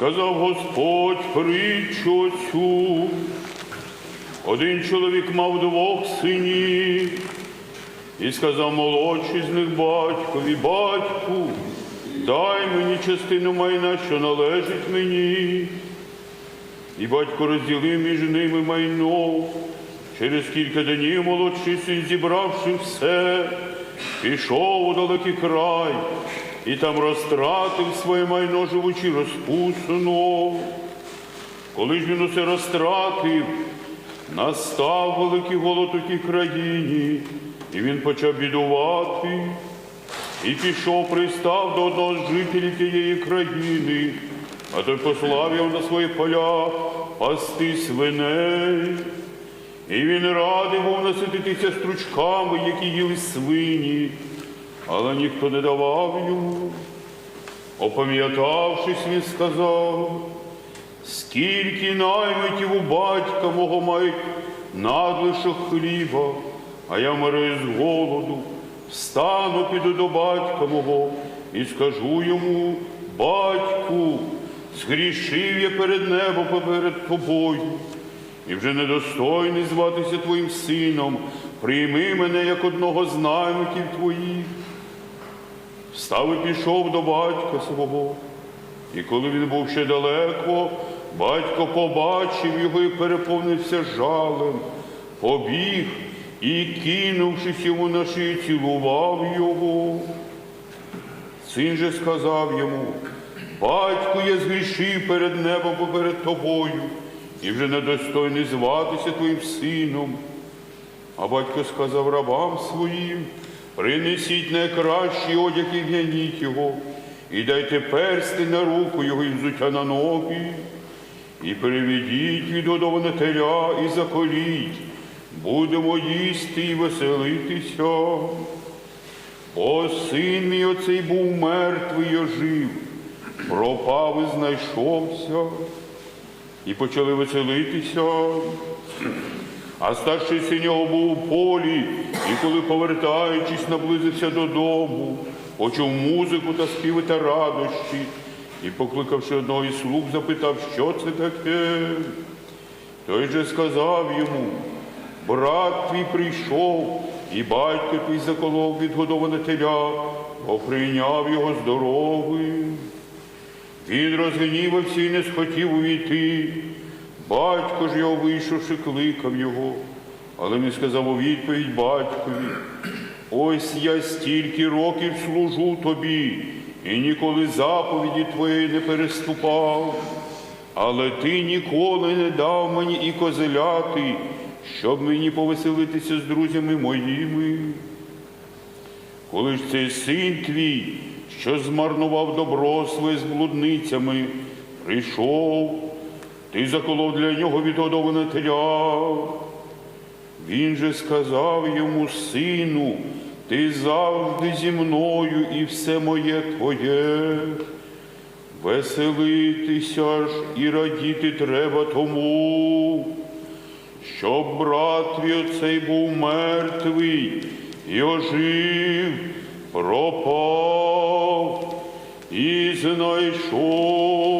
сказав Господь притчу цю. Один чоловік мав двох синів, і сказав молодший з них батькові, батьку, дай мені частину майна, що належить мені. І батько розділив між ними майно. Через кілька днів молодший син, зібравши все, пішов у далекий край і там розтратив своє майно, живучи розпусано. Коли ж він усе розтратив, настав великий голод у тій країні, і він почав бідувати. І пішов, пристав до одного з жителів тієї країни, а той послав його на свої поля пасти свиней. І він радий був насититися стручками, які їли свині, але ніхто не давав йому. Опам'ятавшись, він сказав, скільки наймитів у батька мого мають надлишок хліба, а я вмираю з голоду, встану, піду до батька мого і скажу йому, батьку, згрішив я перед небом перед тобою, і вже недостойний зватися твоїм сином, прийми мене як одного з наймитів твоїх. Встав і пішов до батька свого. І коли він був ще далеко, батько побачив його і переповнився жалем, побіг і, кинувшись йому на шию, цілував його. Син же сказав йому, батьку, я згрішив перед небом поперед тобою, і вже недостойний зватися твоїм сином. А батько сказав рабам своїм, принесіть найкращий одяг і в'яніть його, і дайте персти на руку його і взуття на ноги, і переведіть відгодоване теля і заколіть, будемо їсти і веселитися. Бо син мій оцей був мертвий і ожив, пропав і знайшовся, і почали веселитися. А старший син був у полі, і коли, повертаючись, наблизився додому, почув музику та співи та радощі, і, покликавши одного із слуг, запитав, що це таке. Той же сказав йому, брат твій прийшов, і батько твій заколов відгодоване теля, бо прийняв його здоровим. Він розгнівався і не схотів увійти. Батько ж його вийшовши, кликав його, але не сказав у відповідь батькові. Ось я стільки років служу тобі і ніколи заповіді твоєї не переступав, але ти ніколи не дав мені і козеляти, щоб мені повеселитися з друзями моїми. Коли ж цей син твій, що змарнував добро своє з блудницями, прийшов, ти заколов для нього відгодоване теля. Він же сказав йому, сину, ти завжди зі мною і все моє твоє. Веселитися ж і радіти треба тому, щоб брат твій був мертвий і ожив, пропав і знайшов.